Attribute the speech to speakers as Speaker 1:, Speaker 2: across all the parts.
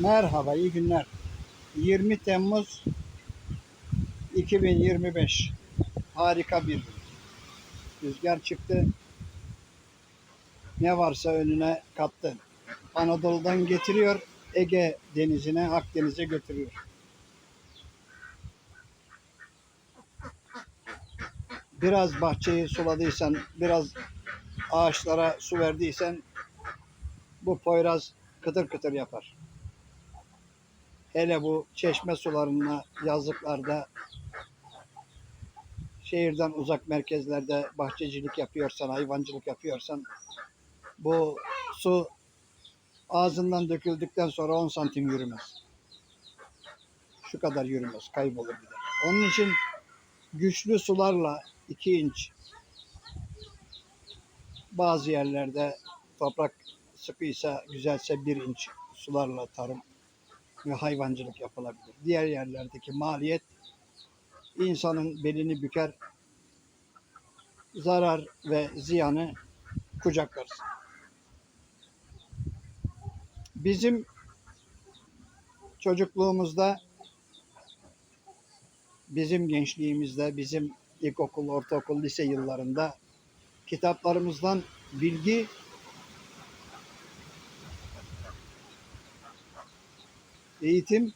Speaker 1: Merhaba, iyi günler. 20 Temmuz 2025. Harika bir gün. Rüzgar çıktı. Ne varsa önüne kattı. Anadolu'dan getiriyor, Ege denizine, Akdeniz'e götürüyor. Biraz bahçeyi suladıysan, biraz ağaçlara su verdiysen bu Poyraz kıtır kıtır yapar. Hele bu çeşme sularına yazlıklarda şehirden uzak merkezlerde bahçecilik yapıyorsan, hayvancılık yapıyorsan bu su ağzından döküldükten sonra 10 santim yürümez. Şu kadar yürümez, kaybolur gider. Onun için güçlü sularla 2 inç bazı yerlerde toprak sıkıysa, güzelse 1 inç sularla tarım ve hayvancılık yapılabilir. Diğer yerlerdeki maliyet insanın belini büker, zarar ve ziyanı kucaklarız. Bizim çocukluğumuzda, bizim gençliğimizde, bizim ilkokul, ortaokul, lise yıllarında kitaplarımızdan bilgi eğitim,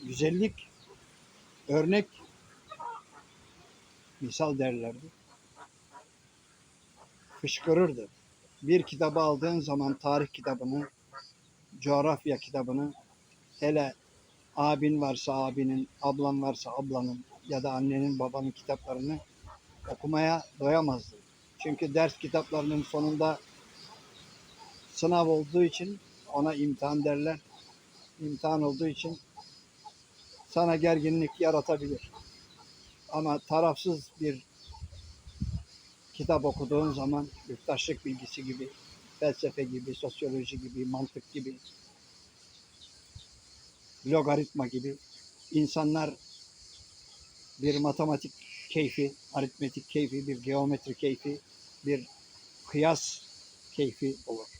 Speaker 1: güzellik, örnek, misal derlerdi. Fışkırırdı. Bir kitabı aldığın zaman tarih kitabını, coğrafya kitabını, hele abin varsa abinin, ablan varsa ablanın ya da annenin babanın kitaplarını okumaya doyamazdı. Çünkü ders kitaplarının sonunda sınav olduğu için ona imtihan derler. İmtihan olduğu için sana gerginlik yaratabilir. Ama tarafsız bir kitap okuduğun zaman yurttaşlık bilgisi gibi, felsefe gibi, sosyoloji gibi, mantık gibi, logaritma gibi insanlar bir matematik keyfi, aritmetik keyfi, bir geometri keyfi, bir kıyas keyfi olur.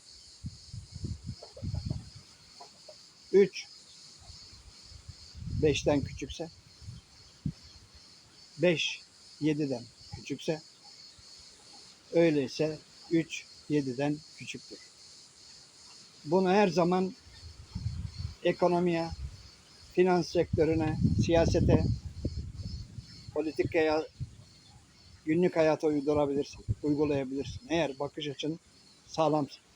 Speaker 1: 3 5'ten küçükse 5 7'den küçükse öyleyse 3 7'den küçüktür. Bunu her zaman ekonomiye, finans sektörüne, siyasete, politikaya, günlük hayata uydurabilirsin, uygulayabilirsin. Eğer bakış açın sağlamsa.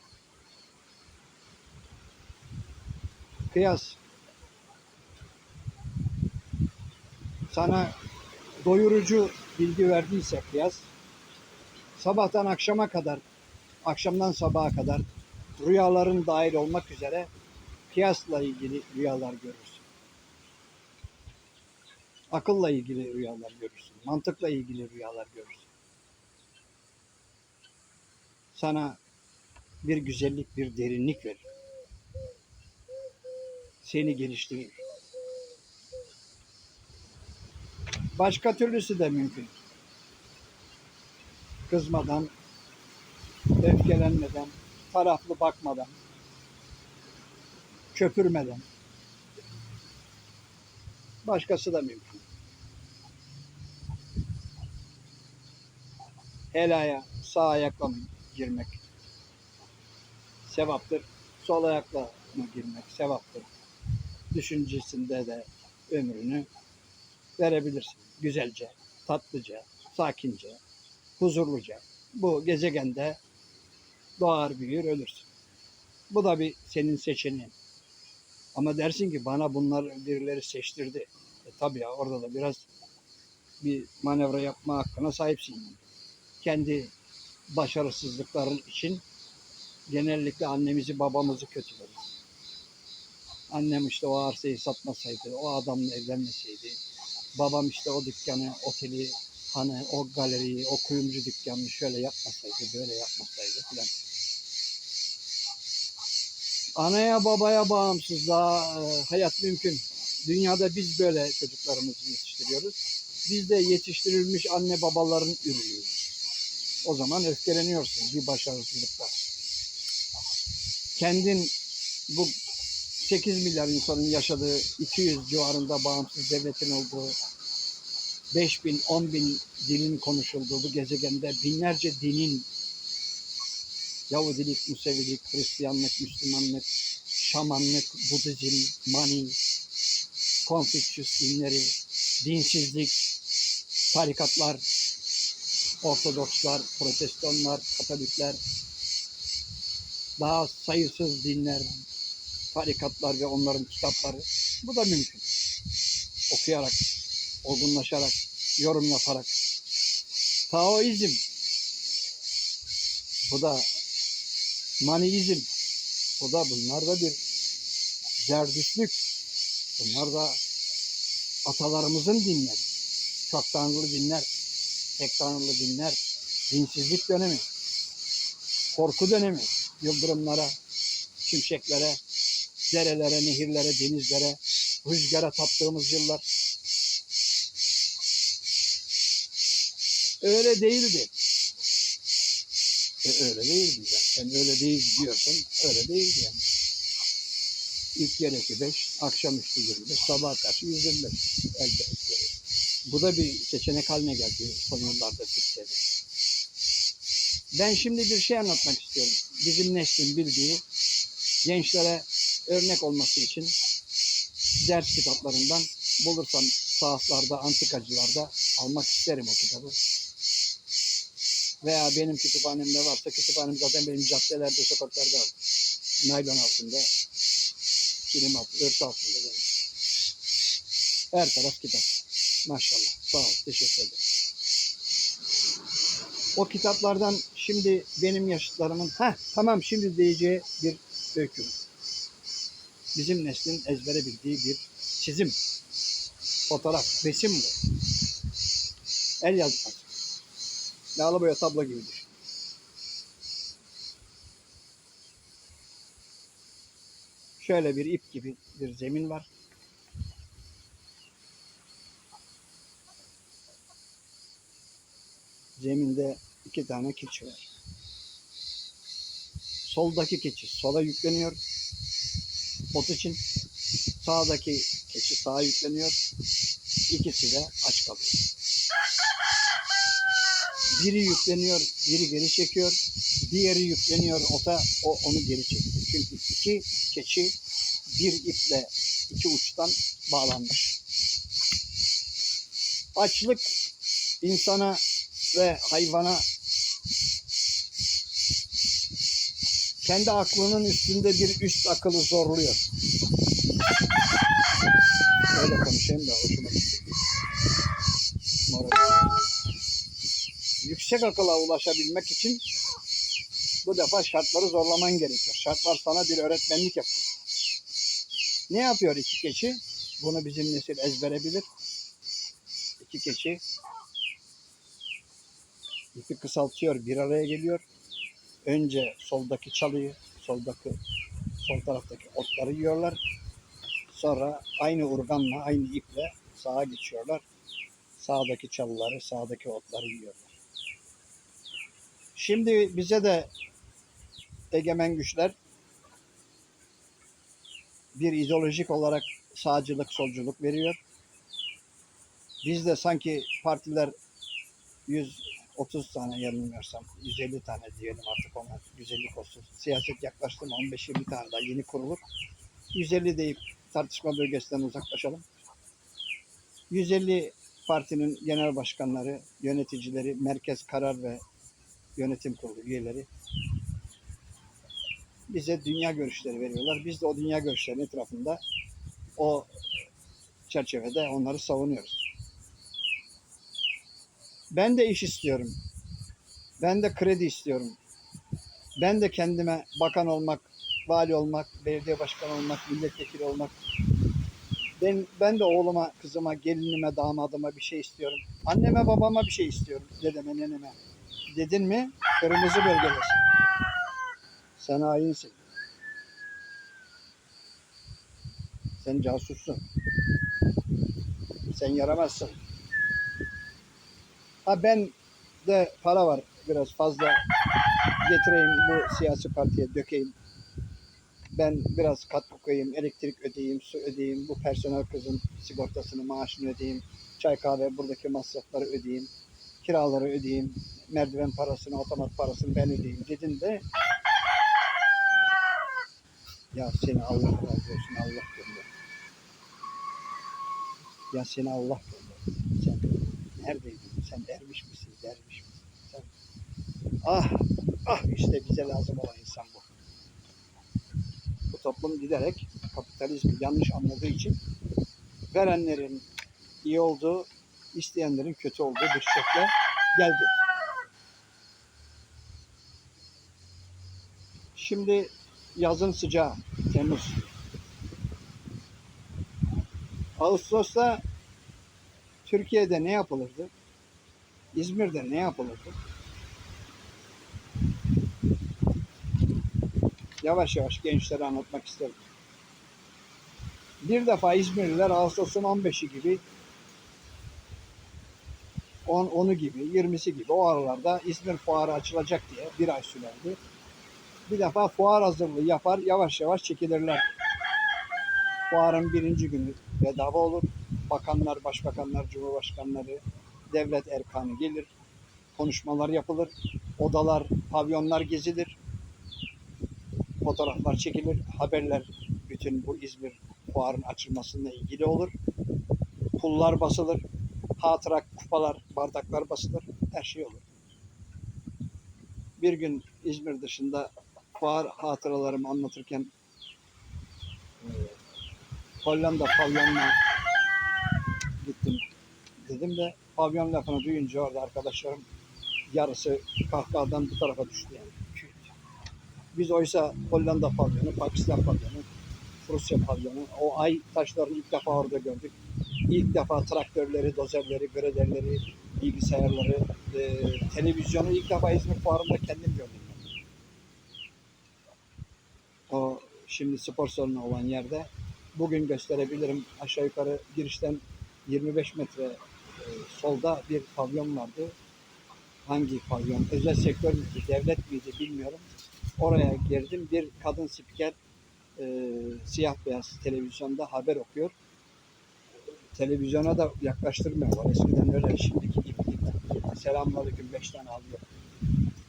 Speaker 1: Kıyas. Sana doyurucu bilgi verdiyse kıyas, sabahtan akşama kadar, akşamdan sabaha kadar rüyaların dahil olmak üzere kıyasla ilgili rüyalar görürsün. Akılla ilgili rüyalar görürsün. Mantıkla ilgili rüyalar görürsün. Sana bir güzellik, bir derinlik verir. Seni geliştirir. Başka türlüsü de mümkün. Kızmadan, öfkelenmeden, taraflı bakmadan, köpürmeden. Başkası da mümkün. Helaya sağ ayakla mı girmek sevaptır. Sol ayakla mı girmek sevaptır. Düşüncesinde de ömrünü verebilirsin. Güzelce, tatlıca, sakince, huzurluca. Bu gezegende doğar büyür ölürsün. Bu da bir senin seçeneğin. Ama dersin ki bana bunlar birileri seçtirdi. E tabii ya orada da biraz bir manevra yapma hakkına sahipsin. Kendi başarısızlıkların için genellikle annemizi babamızı kötüleriz. Annem işte o arsayı satmasaydı, o adamla evlenmeseydi, babam işte o dükkanı, oteli, hani o galeriyi, o kuyumcu dükkanını şöyle yapmasaydı, böyle yapmasaydı filan. Anaya babaya bağımsızlığa e, hayat mümkün. Dünyada biz böyle çocuklarımızı yetiştiriyoruz. Biz de yetiştirilmiş anne babaların ürünüyüz. O zaman öfkeleniyorsun bir başarısızlıkta. Kendin bu 8 milyar insanın yaşadığı 200 civarında bağımsız devletin olduğu 5 bin, 10 bin dilin konuşulduğu bu gezegende binlerce dinin Yahudilik, Musevilik, Hristiyanlık, Müslümanlık, Şamanlık, Budizm, Mani, Konfüçyüs dinleri, dinsizlik, tarikatlar, Ortodokslar, Protestanlar, Katolikler, daha sayısız dinler, tarikatlar ve onların kitapları. Bu da mümkün. Okuyarak, olgunlaşarak, yorum yaparak. Taoizm. Bu da Maniizm. Bu da bunlar da bir zerdüşlük. Bunlar da atalarımızın dinleri. Çok tanrılı dinler, tek tanrılı dinler, dinsizlik dönemi, korku dönemi, yıldırımlara, şimşeklere, derelere, nehirlere, denizlere, rüzgara taptığımız yıllar. Öyle değildi. E, öyle değildi yani. Sen öyle değil diyorsun. Öyle değildi yani. İlk gerekli 5, akşamüstü 25, sabah karşı 125 elde etti. Bu da bir seçenek haline geldi son yıllarda Türkiye'de. Ben şimdi bir şey anlatmak istiyorum. Bizim neslin bildiği gençlere örnek olması için ders kitaplarından bulursam sahaflarda, antikacılarda almak isterim o kitabı. Veya benim kütüphanemde varsa kütüphanem zaten benim caddelerde, sokaklarda. Naylon altında, kilim altında, örtü altında. benim. Her taraf kitap. Maşallah. Sağ ol. Teşekkür ederim. O kitaplardan şimdi benim yaşıtlarımın ha tamam şimdi diyeceği bir öykü. Bizim neslin ezbere bildiği bir çizim. Fotoğraf, resim bu. El yazması. Yağlı boya tablo gibi düşün. Şöyle bir ip gibi bir zemin var. Zeminde iki tane keçi var. Soldaki keçi sola yükleniyor. Ot için. Sağdaki keçi sağa yükleniyor. İkisi de aç kalıyor. Biri yükleniyor, biri geri çekiyor. Diğeri yükleniyor ota, o onu geri çekiyor. Çünkü iki keçi bir iple iki uçtan bağlanmış. Açlık insana ve hayvana kendi aklının üstünde bir üst akılı zorluyor. Öyle konuşayım da hoşuma gitti. Yüksek akıla ulaşabilmek için bu defa şartları zorlaman gerekiyor. Şartlar sana bir öğretmenlik yapıyor. Ne yapıyor iki keçi? Bunu bizim nesil ezbere bilir. İki keçi ipi kısaltıyor, bir araya geliyor. Önce soldaki çalıyı, soldaki sol taraftaki otları yiyorlar. Sonra aynı urganla, aynı iple sağa geçiyorlar. Sağdaki çalıları, sağdaki otları yiyorlar. Şimdi bize de egemen güçler bir ideolojik olarak sağcılık, solculuk veriyor. Biz de sanki partiler 130 tane yanılmıyorsam 150 tane diyelim artık ona güzellik olsun. Siyaset yaklaştı mı 15-20 tane daha yeni kurulur. 150 deyip tartışma bölgesinden uzaklaşalım. 150 partinin genel başkanları, yöneticileri, merkez karar ve yönetim kurulu üyeleri bize dünya görüşleri veriyorlar. Biz de o dünya görüşlerinin etrafında o çerçevede onları savunuyoruz. Ben de iş istiyorum. Ben de kredi istiyorum. Ben de kendime bakan olmak, vali olmak, belediye başkanı olmak, milletvekili olmak. Ben, ben de oğluma, kızıma, gelinime, damadıma bir şey istiyorum. Anneme, babama bir şey istiyorum. Dedeme, neneme. Dedin mi kırmızı bölgedesin. Sen hainsin. Sen casussun. Sen yaramazsın. Ha ben de para var biraz fazla getireyim bu siyasi partiye dökeyim. Ben biraz katkı koyayım, elektrik ödeyeyim, su ödeyeyim, bu personel kızın sigortasını, maaşını ödeyeyim, çay kahve buradaki masrafları ödeyeyim, kiraları ödeyeyim, merdiven parasını, otomat parasını ben ödeyeyim dedin de ya seni Allah razı olsun Allah gönder. Ya seni Allah gönder. Neredeydin? Sen derviş misin? Derviş misin? Sen... Ah, ah işte bize lazım olan insan bu. Bu toplum giderek kapitalizmi yanlış anladığı için verenlerin iyi olduğu, isteyenlerin kötü olduğu bir şekle geldi. Şimdi yazın sıcağı, Temmuz. Ağustos'ta Türkiye'de ne yapılırdı? İzmir'de ne yapılırdı? Yavaş yavaş gençlere anlatmak isterim. Bir defa İzmirliler Ağustos'un 15'i gibi 10, 10'u gibi, 20'si gibi o aralarda İzmir fuarı açılacak diye bir ay sürerdi. Bir defa fuar hazırlığı yapar, yavaş yavaş çekilirler. Fuarın birinci günü bedava olur. Bakanlar, başbakanlar, cumhurbaşkanları, devlet erkanı gelir. Konuşmalar yapılır. Odalar, pavyonlar gezilir. Fotoğraflar çekilir. Haberler bütün bu İzmir fuarın açılmasıyla ilgili olur. Pullar basılır. Hatıra kupalar, bardaklar basılır. Her şey olur. Bir gün İzmir dışında fuar hatıralarımı anlatırken Hollanda pavyonuna dedim de pavyon lafını duyunca orada arkadaşlarım yarısı kahkahadan bu tarafa düştü yani. Biz oysa Hollanda pavyonu, Pakistan pavyonu, Rusya pavyonu, o ay taşlarını ilk defa orada gördük. İlk defa traktörleri, dozerleri, graderleri, bilgisayarları, e, televizyonu ilk defa İzmir Fuarı'nda kendim gördüm. O şimdi spor salonu olan yerde bugün gösterebilirim aşağı yukarı girişten 25 metre solda bir pavyon vardı. Hangi pavyon? Özel sektör müydü, devlet miydi bilmiyorum. Oraya girdim. Bir kadın spiker e, siyah beyaz televizyonda haber okuyor. Televizyona da yaklaştırmıyorlar. Eskiden öyle şimdiki gibi değil. Selamünaleyküm beş tane alıyor.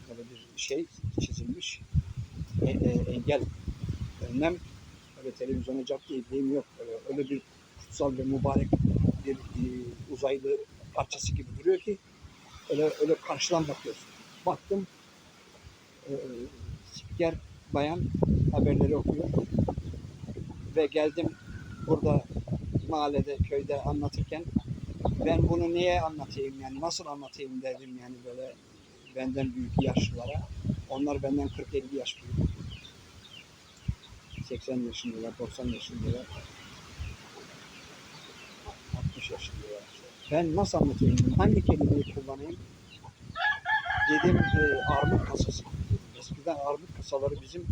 Speaker 1: Böyle bir şey çizilmiş. E, e, engel önlem öyle televizyona cap diye deyim yok. Öyle, öyle bir kutsal ve mübarek bir e, uzaylı parçası gibi duruyor ki öyle öyle karşıdan bakıyorsun. Baktım e, spiker bayan haberleri okuyor ve geldim burada mahallede köyde anlatırken ben bunu niye anlatayım yani nasıl anlatayım dedim yani böyle benden büyük yaşlılara. Onlar benden 40-50 yaş büyük. 80 yaşındalar, 90 yaşındalar. 60 yaşındalar. Ben nasıl anlatayım? Hangi kelimeyi kullanayım? Dedim e, armut kasası. Eskiden armut kasaları bizim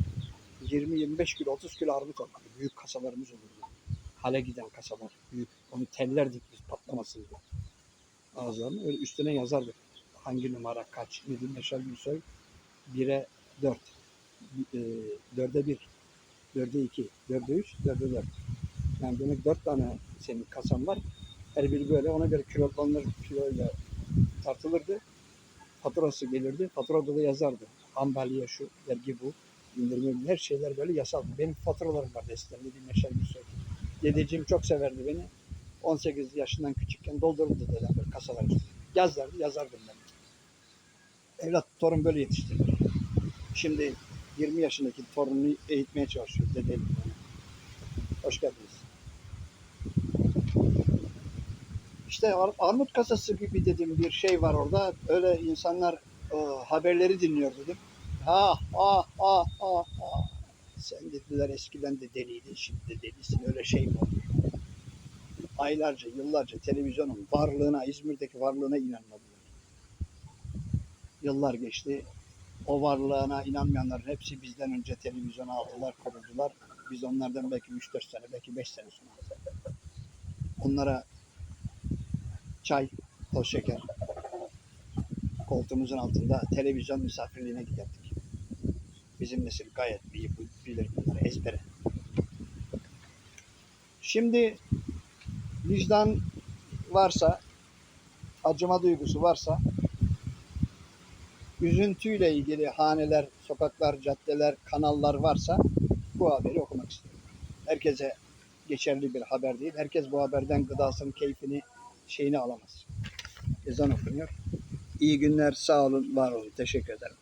Speaker 1: 20-25 kilo, 30 kilo armut olurdu. Büyük kasalarımız olurdu. Hale giden kasalar. Büyük. Onu tellerdik biz patlamasın diye. Ağızlarını öyle üstüne yazardık. Hangi numara kaç? Nedim Yaşar Gülsoy 1'e 4. E, 4'e 1. 4'e 2. 4'e 3. 4'e 4. Yani demek 4 tane senin kasan var. Her biri böyle ona göre kilolanır, kiloyla tartılırdı. Faturası gelirdi. Faturada da yazardı. Ambalya şu, vergi bu, indirme her şeyler böyle yasal. Benim faturalarım vardı eskiden. Dediğim Yaşar Gülsoy. Dedeciğim çok severdi beni. 18 yaşından küçükken doldururdu dedem böyle kasalar. Yazlardı, yazardım ben. Evlat, torun böyle yetiştirdi. Şimdi 20 yaşındaki torununu eğitmeye çalışıyor dedelim. Hoş geldiniz. İşte ar- armut kasası gibi dedim bir şey var orada. Öyle insanlar e, haberleri dinliyor dedim. Ha ha ha ha ha. Sen dediler eskiden de deliydin şimdi de delisin öyle şey mi olur? Aylarca yıllarca televizyonun varlığına İzmir'deki varlığına inanmadılar. Yıllar geçti. O varlığına inanmayanların hepsi bizden önce televizyona aldılar, kuruldular. Biz onlardan belki 3-4 sene, belki 5 sene sonra. Onlara çay, toz şeker, koltuğumuzun altında televizyon misafirliğine giderdik. Bizim nesil gayet iyi bilir bunları. ezbere. Şimdi vicdan varsa, acıma duygusu varsa, üzüntüyle ilgili haneler, sokaklar, caddeler, kanallar varsa bu haberi okumak istiyorum. Herkese geçerli bir haber değil. Herkes bu haberden gıdasını, keyfini, şeyini alamaz. Ezan okunuyor. İyi günler, sağ olun, var olun. Teşekkür ederim.